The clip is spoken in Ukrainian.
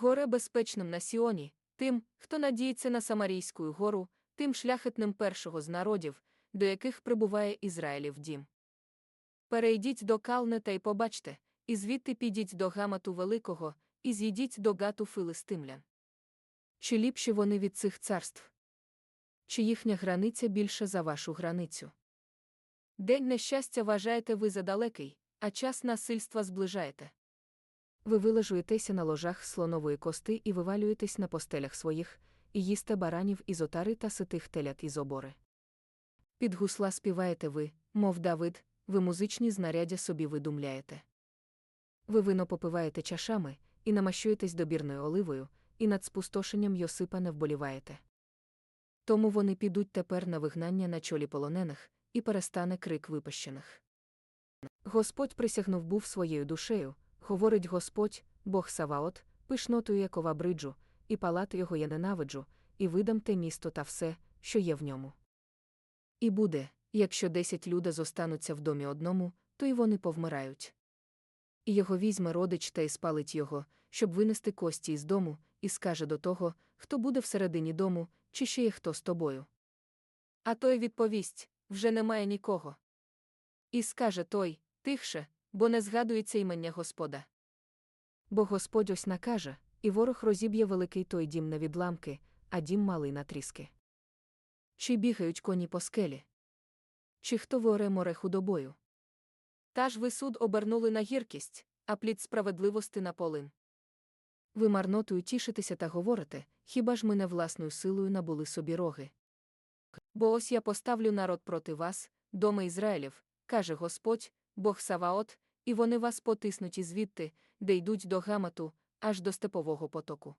Горе безпечним на Сіоні, тим, хто надіється на Самарійську гору, тим шляхетним першого з народів, до яких прибуває Ізраїлів дім. Перейдіть до Калне та й побачте, і звідти підіть до Гамату Великого, і з'їдіть до гату филистимлян. Чи ліпші вони від цих царств? Чи їхня границя більша за вашу границю? День нещастя вважаєте ви за далекий, а час насильства зближаєте. Ви вилежуєтеся на ложах слонової кости і вивалюєтесь на постелях своїх, і їсте баранів із отари та ситих телят із обори. Під гусла співаєте ви, мов Давид, ви музичні знаряддя собі видумляєте. Ви вино попиваєте чашами, і намащуєтесь добірною оливою, і над спустошенням Йосипа не вболіваєте. Тому вони підуть тепер на вигнання на чолі полонених, і перестане крик випащених. Господь присягнув був своєю душею, говорить Господь, Бог Саваот, пишнотою Якова бриджу, і палат його я ненавиджу, і видам те місто та все, що є в ньому. І буде, якщо десять людей зостануться в домі одному, то й вони повмирають. І його візьме родич та й спалить його, щоб винести кості із дому, і скаже до того, хто буде всередині дому, чи ще є хто з тобою. А той відповість вже немає нікого. І скаже той тихше, бо не згадується імення Господа. Бо Господь ось накаже, і ворог розіб'є великий той дім на відламки, а дім малий на тріски. Чи бігають коні по скелі? Чи хто воре море худобою? Та ж ви суд обернули на гіркість, а плід справедливости на полин. Ви марнотою тішитеся та говорите, хіба ж ми не власною силою набули собі роги? Бо ось я поставлю народ проти вас, доми Ізраїлів, каже Господь, Бог Саваот, і вони вас потиснуть і звідти, де йдуть до гамату, аж до степового потоку.